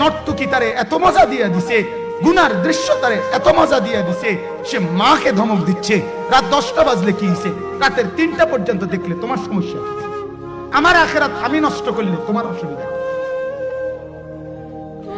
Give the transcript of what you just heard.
নর্তকি তারে এত মজা দিয়া দিছে, গুনার দৃশ্য তারে এত মজা দিয়া দিছে, সে মাকে ধমক দিচ্ছে। রাত দশটা বাজলে কি হয়েছে রাতের তিনটা পর্যন্ত দেখলে তোমার সমস্যা আমার আখেরাত আমি নষ্ট করলে তোমার অসুবিধা?